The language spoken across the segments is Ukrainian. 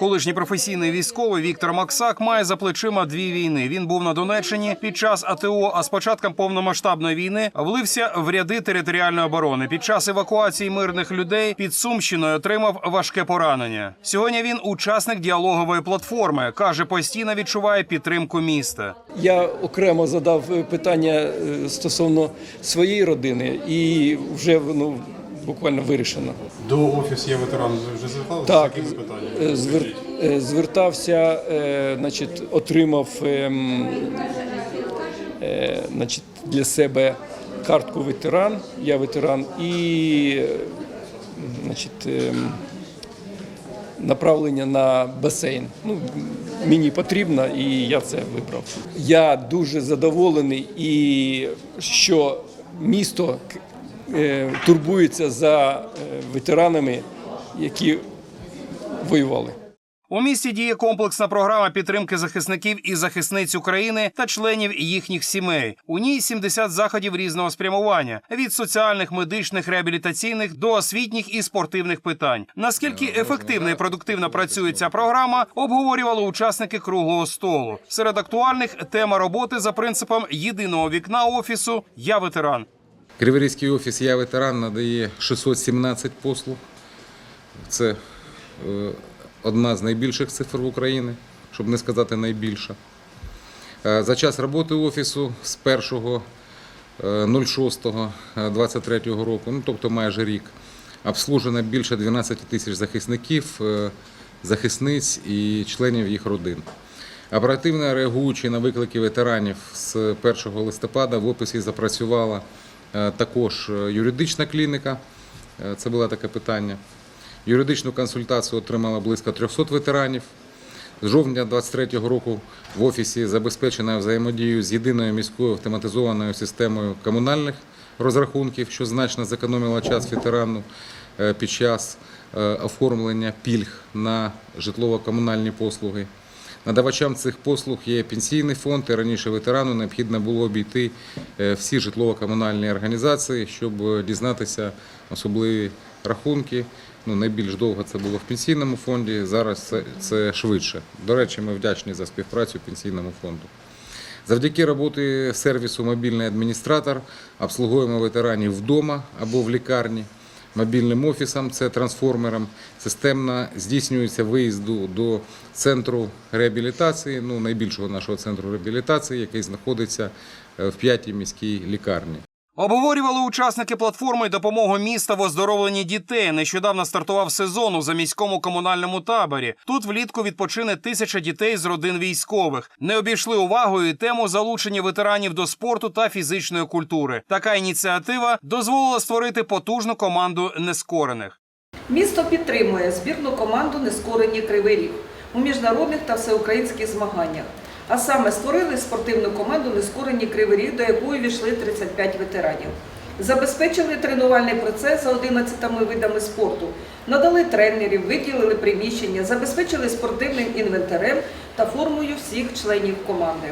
Колишній професійний військовий Віктор Максак має за плечима дві війни. Він був на Донеччині під час АТО, а з початком повномасштабної війни влився в ряди територіальної оборони. Під час евакуації мирних людей під Сумщиною отримав важке поранення. Сьогодні він учасник діалогової платформи. каже, постійно відчуває підтримку міста. Я окремо задав питання е, стосовно своєї родини, і вже воно буквально вирішено. До офісу я ветеран вже зверталися Так, з якими питаннями? е, звер- е, звертався, е, значить, отримав ем, значить, для себе картку ветеран. Я ветеран і значить, ем, направлення на басейн. Ну, мені потрібно, і я це вибрав. Я дуже задоволений, і що місто турбується за е, ветеранами, які воювали. У місті діє комплексна програма підтримки захисників і захисниць України та членів їхніх сімей. У ній 70 заходів різного спрямування від соціальних, медичних, реабілітаційних до освітніх і спортивних питань. Наскільки ефективно і продуктивно працює ця програма, обговорювали учасники круглого столу. Серед актуальних тема роботи за принципом єдиного вікна офісу Я ветеран. Криворізький офіс Я ветеран надає 617 послуг. Це е, одна з найбільших цифр в Україні, щоб не сказати найбільша. Е, За час роботи офісу з 1.06.23 року, ну тобто майже рік, обслужено більше 12 тисяч захисників, е, захисниць і членів їх родин. Оперативно реагуючи на виклики ветеранів з 1 листопада в офісі запрацювала е, також е, юридична клініка. Е, Це було таке питання. Юридичну консультацію отримало близько 300 ветеранів. З жовтня 2023 року в офісі забезпечено взаємодію з єдиною міською автоматизованою системою комунальних розрахунків, що значно зекономило час ветерану е, під час е, оформлення пільг на житлово-комунальні послуги. Надавачам цих послуг є пенсійний фонд, і раніше ветерану необхідно було обійти е, всі житлово-комунальні організації, щоб е, дізнатися особливі рахунки. Ну, найбільш довго це було в пенсійному фонді, зараз це, це швидше. До речі, ми вдячні за співпрацю пенсійному фонду. Завдяки роботи сервісу Мобільний адміністратор обслуговуємо ветеранів вдома або в лікарні. Мобільним офісом, це трансформером, системно здійснюється виїзду до центру реабілітації, ну найбільшого нашого центру реабілітації, який знаходиться е, в п'ятій міській лікарні. Обговорювали учасники платформи допомогу міста в оздоровленні дітей. Нещодавно стартував сезон у заміському комунальному таборі. Тут влітку відпочине тисяча дітей з родин військових. Не обійшли увагою тему залучення ветеранів до спорту та фізичної культури. Така ініціатива дозволила створити потужну команду нескорених. Місто підтримує збірну команду Нескорені Кривий Ріг у міжнародних та всеукраїнських змаганнях. А саме створили спортивну команду Нескорені Кривий до якої війшли 35 ветеранів. Забезпечили тренувальний процес за 11 видами спорту, надали тренерів, виділили приміщення, забезпечили спортивним інвентарем та формою всіх членів команди.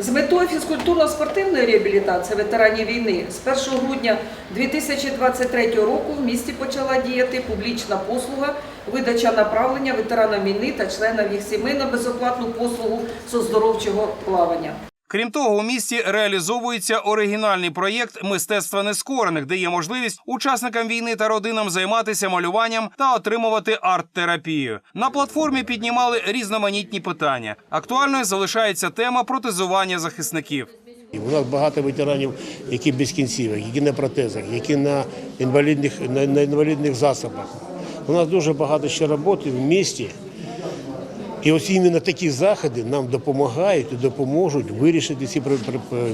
З метою фізкультурно-спортивної реабілітації ветеранів війни з 1 грудня 2023 року в місті почала діяти публічна послуга видача направлення ветеранам війни та членам їх сімей на безоплатну послугу з оздоровчого плавання. Крім того, у місті реалізовується оригінальний проєкт мистецтва нескорених, де є можливість учасникам війни та родинам займатися малюванням та отримувати арт-терапію. На платформі піднімали різноманітні питання. Актуальною залишається тема протезування захисників. У нас багато ветеранів, які без кінцівок, які на протезах, які на інвалідних, на, на інвалідних засобах. У нас дуже багато ще роботи в місті. І ось іменно такі заходи нам допомагають і допоможуть вирішити ці,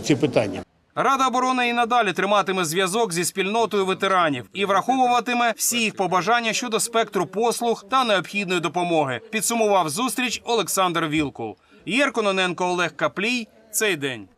ці питання. Рада оборони і надалі триматиме зв'язок зі спільнотою ветеранів і враховуватиме всі їх побажання щодо спектру послуг та необхідної допомоги. Підсумував зустріч Олександр Вілкул. Єркононенко Олег Каплій. Цей день.